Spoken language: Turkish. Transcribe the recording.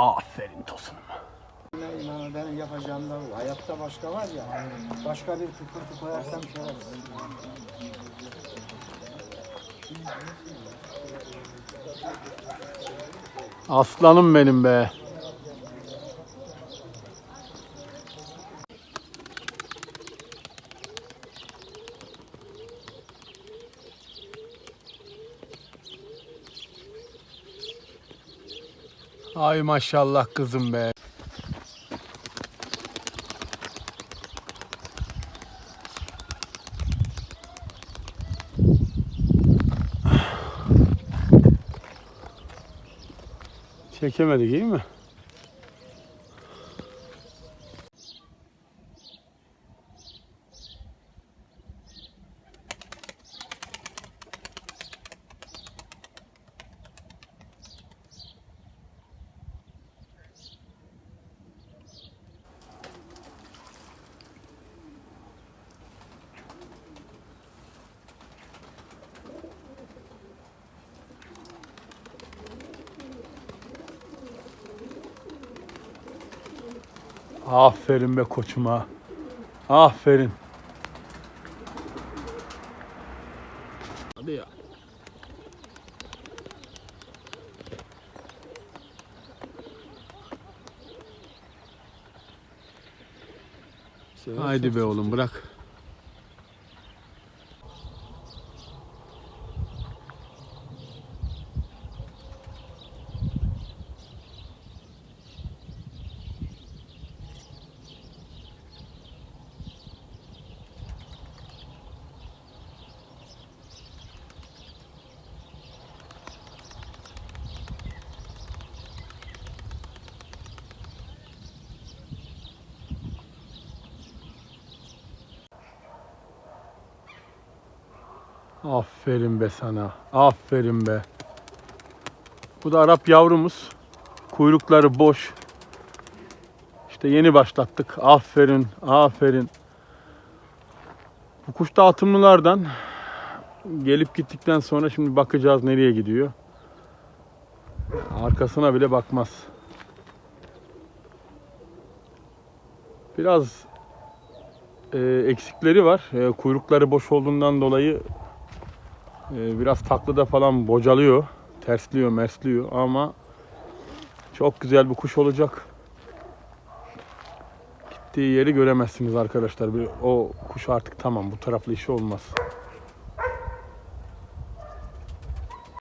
Aferin tosunum. İnanın benim yapacağım da. Hayatta başka var ya. Başka bir kıpırtı koyarsam şöyle. Aslanım benim be. Ay maşallah kızım be. Çekemedik iyi mi? Aferin be koçuma. Aferin. Hadi ya. Haydi be oğlum bırak. Aferin be sana. Aferin be. Bu da Arap yavrumuz. Kuyrukları boş. İşte yeni başlattık. Aferin, aferin. Bu kuş da atımlılardan. Gelip gittikten sonra şimdi bakacağız nereye gidiyor. Arkasına bile bakmaz. Biraz e, eksikleri var. E, kuyrukları boş olduğundan dolayı ee, biraz taklada falan bocalıyor. Tersliyor, mersliyor ama çok güzel bir kuş olacak. Gittiği yeri göremezsiniz arkadaşlar. O kuş artık tamam bu taraflı işi olmaz.